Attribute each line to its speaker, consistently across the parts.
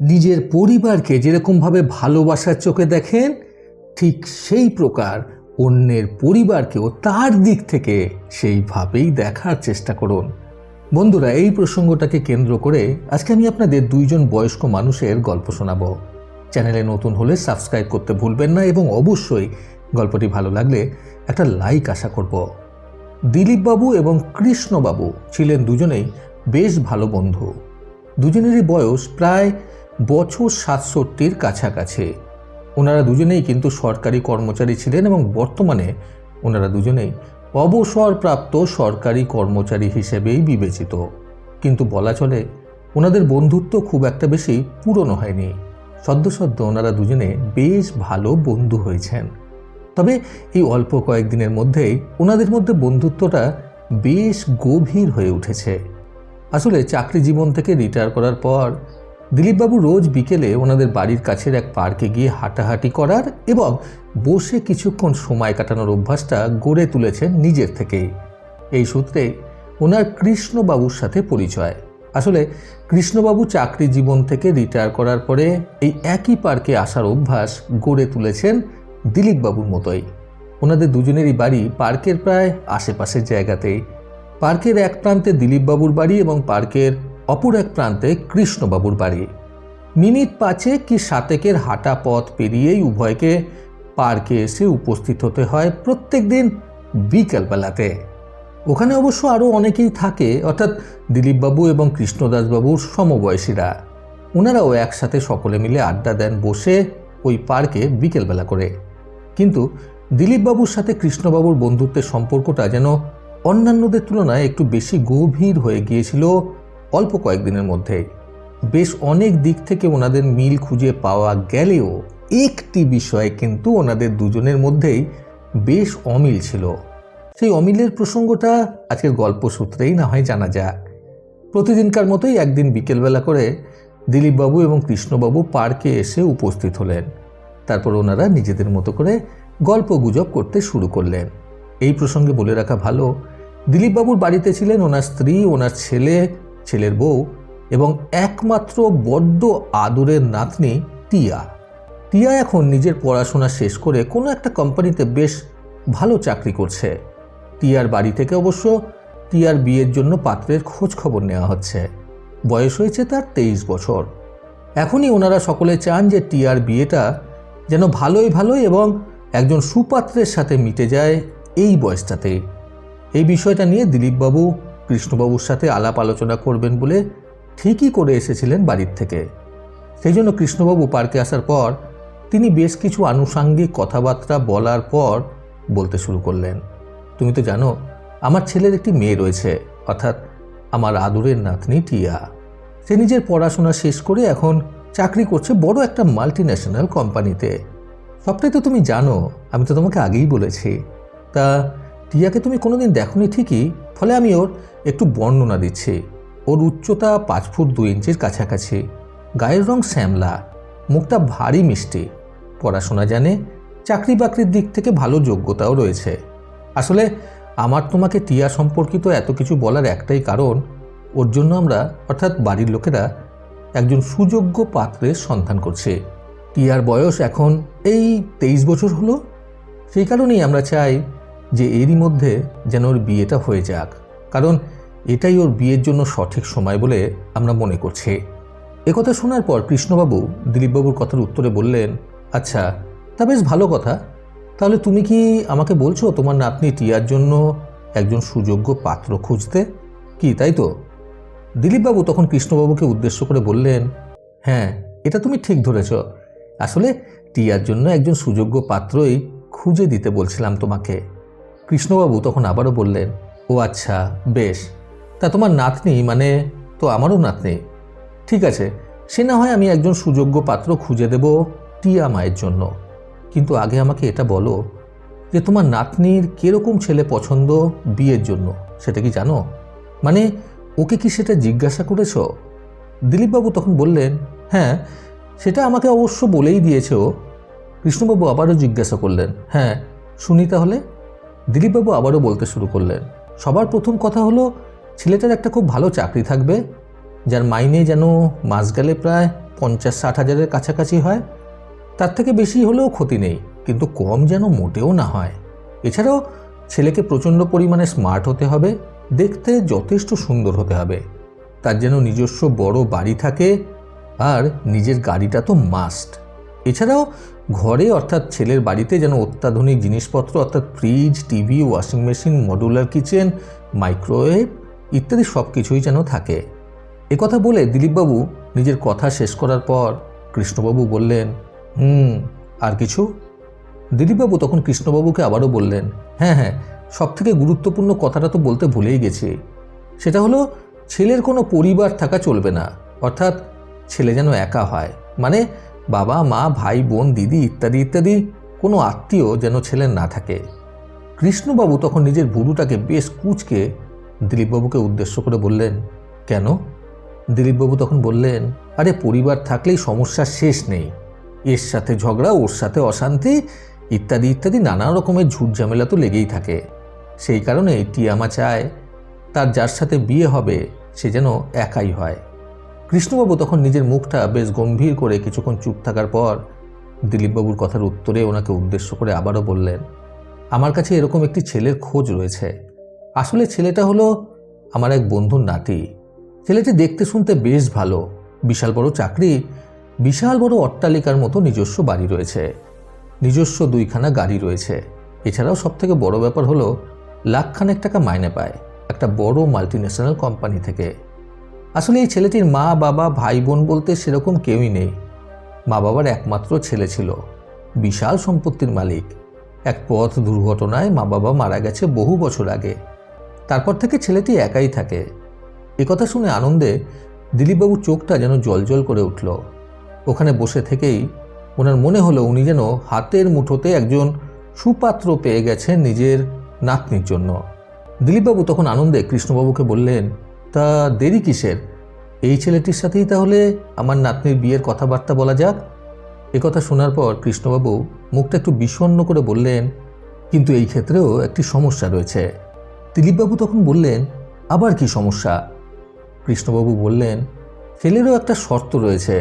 Speaker 1: নিজের পরিবারকে যেরকমভাবে ভালোবাসার চোখে দেখেন, ঠিক সেই প্রকার অন্যের পরিবারকেও তার দিক থেকে সেইভাবেই দেখার চেষ্টা করুন। বন্ধুরা, এই প্রসঙ্গটাকে কেন্দ্র করে আজকে আমি আপনাদের দুইজন বয়স্ক মানুষের গল্প শোনাবো। চ্যানেলে নতুন হলে সাবস্ক্রাইব করতে ভুলবেন না এবং অবশ্যই গল্পটি ভালো লাগলে একটা লাইক আশা করব। দিলীপবাবু এবং কৃষ্ণবাবু ছিলেন দুজনেই বেশ ভালো বন্ধু। দুজনেরই বয়স প্রায় বছর সাতষট্টির কাছাকাছি। ওনারা দুজনেই কিন্তু সরকারি কর্মচারী ছিলেন এবং বর্তমানে ওনারা দুজনেই অবসরপ্রাপ্ত সরকারি কর্মচারী হিসেবেই বিবেচিত। কিন্তু বলা চলে, ওনাদের বন্ধুত্ব খুব একটা বেশি পুরনো হয়নি। সদ্য সদ্য ওনারা দুজনে বেশ ভালো বন্ধু হয়েছেন। তবে এই অল্প কয়েকদিনের মধ্যেই ওনাদের মধ্যে বন্ধুত্বটা বেশ গভীর হয়ে উঠেছে। আসলে চাকরি জীবন থেকে রিটায়ার করার পর দিলীপবাবু রোজ বিকেলে ওনাদের বাড়ির কাছের এক পার্কে গিয়ে হাঁটাহাঁটি করার এবং বসে কিছুক্ষণ সময় কাটানোর অভ্যাসটা গড়ে তুলেছেন নিজের থেকেই। এই সূত্রে ওনার কৃষ্ণবাবুর সাথে পরিচয়। আসলে কৃষ্ণবাবু চাকরি জীবন থেকে রিটায়ার করার পরে এই একই পার্কে আসার অভ্যাস গড়ে তুলেছেন দিলীপবাবুর মতোই। ওনাদের দুজনেরই বাড়ি পার্কের প্রায় আশেপাশের জায়গাতেই। পার্কের এক প্রান্তে দিলীপবাবুর বাড়ি এবং পার্কের অপর এক প্রান্তে কৃষ্ণবাবুর বাড়ি। মিনিট পাঁচে কি সাতেকের হাঁটা পথ পেরিয়েই উভয়কে পার্কে এসে উপস্থিত হতে হয় প্রত্যেক দিন বিকেলবেলাতে। ওখানে অবশ্য আরও অনেকেই থাকে, অর্থাৎ দিলীপবাবু এবং কৃষ্ণদাসবাবুর সমবয়সীরা। ওনারাও একসাথে সকলে মিলে আড্ডা দেন বসে ওই পার্কে বিকেলবেলা করে। কিন্তু দিলীপবাবুর সাথে কৃষ্ণবাবুর বন্ধুত্বের সম্পর্কটা যেন অন্যান্যদের তুলনায় একটু বেশি গভীর হয়ে গিয়েছিল অল্প কয়েকদিনের মধ্যেই বেশ অনেক দিক থেকে ওনাদের মিল খুঁজে পাওয়া গেলেও একটি বিষয়ে কিন্তু ওনাদের দুজনের মধ্যেই বেশ অমিল ছিল। সেই অমিলের প্রসঙ্গটা আজকের গল্প সূত্রেই না হয় জানা যাক। প্রতিদিনকার মতোই একদিন বিকেলবেলা করে দিলীপবাবু এবং কৃষ্ণবাবু পার্কে এসে উপস্থিত হলেন। তারপর ওনারা নিজেদের মতো করে গল্প গুজব করতে শুরু করলেন। এই প্রসঙ্গে বলে রাখা ভালো, দিলীপবাবুর বাড়িতে ছিলেন ওনার স্ত্রী, ওনার ছেলে ছেলের বউ এবং একমাত্র বড্ড আদরের নাতনি টিয়া। টিয়া এখন নিজের পড়াশোনা শেষ করে কোনো একটা কোম্পানিতে বেশ ভালো চাকরি করছে। টিয়ার বাড়ি থেকে অবশ্য টিয়ার বিয়ের জন্য পাত্রের খোঁজ খবর নেওয়া হচ্ছে। বয়স হয়েছে তার তেইশ বছর। এখনই ওনারা সকলে চান যে টিয়ার বিয়েটা যেন ভালোই ভালোই এবং একজন সুপাত্রের সাথে মিটে যায় এই বয়সটাতে। এই বিষয়টা নিয়ে দিলীপবাবু কৃষ্ণবাবুর সাথে আলাপ আলোচনা করবেন বলে ঠিকই করে এসেছিলেন বাড়ির থেকে। সেই জন্য কৃষ্ণবাবু পার্কে আসার পর তিনি বেশ কিছু আনুষাঙ্গিক কথাবার্তা বলার পর বলতে শুরু করলেন, তুমি তো জানো, আমার ছেলের একটি মেয়ে রয়েছে, অর্থাৎ আমার আদুরের নাতনি টিয়া। সে নিজের পড়াশোনা শেষ করে এখন চাকরি করছে বড় একটা মাল্টি ন্যাশনাল কোম্পানিতে সবটাই তো তুমি জানো, আমি তো তোমাকে আগেই বলেছি। তা টিয়াকে তুমি কোনোদিন দেখোনি ঠিকই? ফলে আমি ওর একটু বর্ণনা দিচ্ছি। ওর উচ্চতা পাঁচ ফুট দুই ইঞ্চির কাছাকাছি। গায়ের রং শ্যামলা। মুখটা ভারী মিষ্টি। পড়াশোনা জানে চাকরি বাকরির দিক থেকে ভালো যোগ্যতাও রয়েছে। আসলে আমার তোমাকে টিয়া সম্পর্কিত এত কিছু বলার একটাই কারণ, ওর জন্য আমরা, অর্থাৎ বাড়ির লোকেরা, একজন সুযোগ্য পাত্রের সন্ধান করছে। টিয়ার বয়স এখন এই তেইশ বছর হলো? সেই কারণেই আমরা চাই যে এরই মধ্যে যেন ওর বিয়েটা হয়ে যাক। কারণ এটাই ওর বিয়ের জন্য সঠিক সময় বলে আমরা মনে করছি। একথা শোনার পর কৃষ্ণবাবু দিলীপবাবুর কথার উত্তরে বললেন আচ্ছা তা বেশ ভালো কথা। তাহলে তুমি কি আমাকে বলছো তোমার নাতনি টিয়ার জন্য একজন সুযোগ্য পাত্র খুঁজতে? কি, তাই তো? দিলীপবাবু তখন কৃষ্ণবাবুকে উদ্দেশ্য করে বললেন হ্যাঁ এটা তুমি ঠিক ধরেছ। আসলে টিয়ার জন্য একজন সুযোগ্য পাত্রই খুঁজে দিতে বলছিলাম তোমাকে। কৃষ্ণবাবু তখন আবারও বললেন, ও আচ্ছা বেশ। তা তোমার নাতনি মানে তো আমারও নাতনি। ঠিক আছে, সে না হয় আমি একজন সুযোগ্য পাত্র খুঁজে দেব টিয়া মায়ের জন্য। কিন্তু আগে আমাকে এটা বলো যে তোমার নাতনির কীরকম ছেলে পছন্দ বিয়ের জন্য, সেটা কি জানো? মানে ওকে কি সেটা জিজ্ঞাসা করেছ? দিলীপবাবু তখন বললেন হ্যাঁ সেটা আমাকে অবশ্য বলেই দিয়েছে ও। কৃষ্ণবাবু আবারও জিজ্ঞাসা করলেন হ্যাঁ শুনি তাহলে। দিলীপবাবু আবারও বলতে শুরু করলেন, সবার প্রথম কথা হলো, ছেলেটার একটা খুব ভালো চাকরি থাকবে, যার মাইনে যেন মাস গেলে প্রায় পঞ্চাশ ষাট হাজারের কাছাকাছি হয়। তার থেকে বেশি হলেও ক্ষতি নেই, কিন্তু কম যেন মোটেও না হয়। এছাড়াও, ছেলেকে প্রচণ্ড পরিমাণে স্মার্ট হতে হবে, দেখতে যথেষ্ট সুন্দর হতে হবে। তার যেন নিজস্ব বড় বাড়ি থাকে, আর নিজের গাড়িটা তো মাস্ট। এছাড়াও ঘরে অর্থাৎ ছেলের বাড়িতে যেন অত্যাধুনিক জিনিসপত্র অর্থাৎ fridge TV washing machine modular kitchen microwave ইত্যাদি সব কিছুই যেন থাকে। কথা বলে দিলীপবাবু নিজের কথা শেষ করার পর কৃষ্ণবাবু বললেন, হুম, আর কিছু? দিলীপবাবু তখন কৃষ্ণবাবুকে আবারও বললেন হ্যাঁ হ্যাঁ সব থেকে গুরুত্বপূর্ণ কথাটা তো বলতে ভুলেই গেছি। সেটা হলো ছেলের কোনো পরিবার থাকা চলবে না। অর্থাৎ ছেলে যেন একা হয়। মানে বাবা, মা, ভাই, বোন, দিদি ইত্যাদি ইত্যাদি। কোনো আত্মীয় যেন ছেলের না থাকে। কৃষ্ণবাবু তখন নিজের বুড়ুটাকে বেশ কুচকে দিলীপবাবুকে উদ্দেশ্য করে বললেন, কেন? দিলীপবাবু তখন বললেন, আরে, পরিবার থাকলেই সমস্যা শেষ নেই। এর সাথে ঝগড়া, ওর সাথে অশান্তি, ইত্যাদি ইত্যাদি, নানা রকমের ঝুট ঝামেলা তো লেগেই থাকে। সেই কারণে টিয়ামা চায়, তার যার সাথে বিয়ে হবে, সে যেন একাই হয়। কৃষ্ণবাবু তখন নিজের মুখটা বেশ গম্ভীর করে কিছুক্ষণ চুপ থাকার পর দিলীপবাবুর কথার উত্তরে ওনাকে উদ্দেশ্য করে আবারও বললেন, আমার কাছে এরকম একটি ছেলের খোঁজ রয়েছে। আসলে ছেলেটা হলো আমার এক বন্ধুর নাতি। ছেলেটি দেখতে শুনতে বেশ ভালো। বিশাল বড় চাকরি, বিশাল বড় অট্টালিকার মতো নিজস্ব বাড়ি রয়েছে। নিজস্ব দুইখানা গাড়ি রয়েছে। এছাড়াও সবথেকে বড় ব্যাপার হলো, লাখখানেক টাকা মাইনে পায়। একটা বড় মাল্টিন্যাশনাল কোম্পানি থেকে। আসলে এই ছেলেটির মা, বাবা, ভাই, বোন বলতে সেরকম কেউই নেই। মা বাবার একমাত্র ছেলে ছিল, বিশাল সম্পত্তির মালিক। এক পথ দুর্ঘটনায় মা বাবা মারা গেছে বহু বছর আগে। তারপর থেকে ছেলেটি একাই থাকে। কথা শুনে আনন্দে দিলীপবাবুর চোখটা যেন জলজল করে উঠল। ওখানে বসে থেকেই ওনার মনে হলো উনি যেন হাতের মুঠোতে একজন সুপাত্র পেয়ে গেছেন নিজের নাতনির জন্য। দিলীপবাবু তখন আনন্দে কৃষ্ণবাবুকে বললেন তা দেরি কিসের? এই ছেলেটির সাথেই তাহলে আমার নাতনির বিয়ের কথাবার্তা বলা যাক? কথা শোনার পর কৃষ্ণবাবু মুখটা একটু বিষণ্ণ করে বললেন, কিন্তু এই ক্ষেত্রেও একটি সমস্যা রয়েছে। দিলীপবাবু তখন বললেন, আবার কি সমস্যা? কৃষ্ণবাবু বললেন, ছেলেরও একটা শর্ত রয়েছে।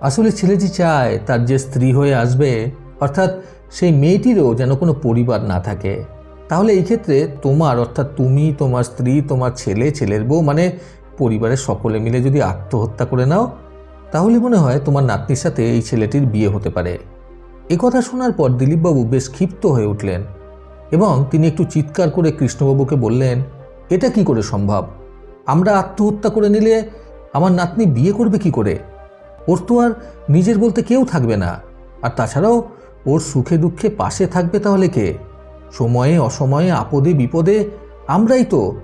Speaker 1: আসলে ছেলেটি চায় তার যে স্ত্রী হয়ে আসবে, অর্থাৎ সেই মেয়েটিরও যেন কোনো পরিবার না থাকে। তাহলে এই ক্ষেত্রে তোমার, অর্থাৎ তুমি, তোমার স্ত্রী, তোমার ছেলে, ছেলের বউ মানে পরিবারের সকলে মিলে যদি আত্মহত্যা করে নাও, তাহলে মনে হয় তোমার নাতনির সাথে এই ছেলেটির বিয়ে হতে পারে। এ কথা শোনার পর দিলীপবাবু বেশ ক্ষিপ্ত হয়ে উঠলেন এবং তিনি একটু চিৎকার করে কৃষ্ণবাবুকে বললেন, এটা কি করে সম্ভব? আমরা আত্মহত্যা করে নিলে আমার নাতনি বিয়ে করবে কি করে? ওর তো আর নিজের বলতে কেউ থাকবে না। আর তাছাড়াও ওর সুখে দুঃখে পাশে থাকবে তাহলে কে? সময়ে, অসময়ে, আপদে, বিপদে আমরাই তো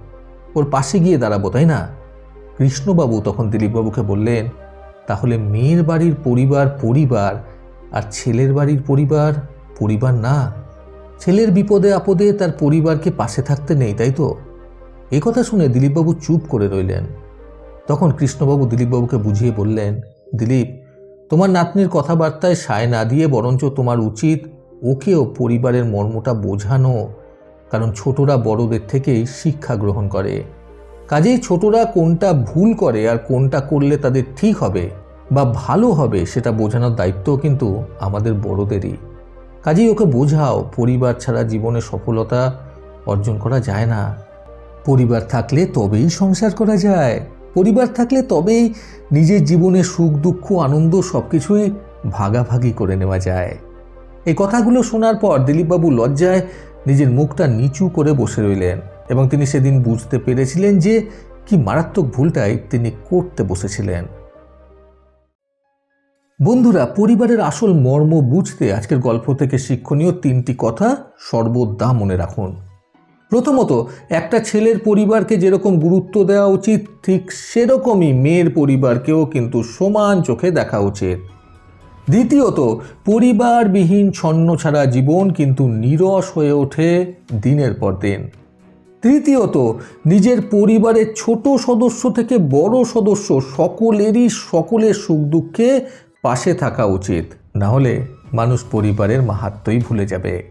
Speaker 1: ওর পাশে গিয়ে দাঁড়াবো, তাই না? কৃষ্ণবাবু তখন দিলীপবাবুকে বললেন, তাহলে মেয়ের বাড়ির পরিবার পরিবার আর ছেলের বাড়ির পরিবার পরিবার না। ছেলের বিপদে, আপদে তার পরিবারকে পাশে থাকতে নেই, তাই তো? এ কথা শুনে দিলীপবাবু চুপ করে রইলেন। তখন কৃষ্ণবাবু দিলীপবাবুকে বুঝিয়ে বললেন, দিলীপ, তোমার নাতনির কথাবার্তায় সায় না দিয়ে বরঞ্চ তোমার উচিত ওকেও পরিবারের মর্মটা বোঝানো, কারণ ছোটরা বড়দের থেকেই শিক্ষা গ্রহণ করে। কাজেই ছোটরা কোনটা ভুল করে আর কোনটা করলে তাদের ঠিক হবে বা ভালো হবে সেটা বোঝানোর দায়িত্ব কিন্তু আমাদের বড়দেরই। কাজেই ওকে বোঝাও, পরিবার ছাড়া জীবনে সফলতা অর্জন করা যায় না। পরিবার থাকলে তবেই সংসার করা যায়। পরিবার থাকলে তবেই নিজের জীবনে সুখ, দুঃখ, আনন্দ সব কিছুই ভাগাভাগি করে নেওয়া যায়। এই কথাগুলো শোনার পর দিলীপবাবু লজ্জায় নিজের মুখটা নিচু করে বসে রইলেন এবং তিনি সেদিন বুঝতে পেরেছিলেন যে কি মারাত্মক ভুলটাই তিনি করতে বসেছিলেন। বন্ধুরা, পরিবারের আসল মর্ম বুঝতে আজকের গল্প থেকে শিক্ষণীয় তিনটি কথা সর্বদা মনে রাখুন। প্রথমত, একটা ছেলের পরিবারকে যেরকম গুরুত্ব দেওয়া উচিত, ঠিক সেরকমই মেয়ের পরিবারকেও কিন্তু সমান চোখে দেখা উচিত। দ্বিতীয়ত, পরিবারবিহীন ছন্ন ছাড়া জীবন কিন্তু নিরস হয়ে ওঠে দিনের পর দিন। তৃতীয়ত, নিজের পরিবারের ছোট সদস্য থেকে বড় সদস্য সকলেরই সকলের সুখ দুঃখে পাশে থাকা উচিত। না হলে মানুষ পরিবারের মাহাত্মই ভুলে যাবে।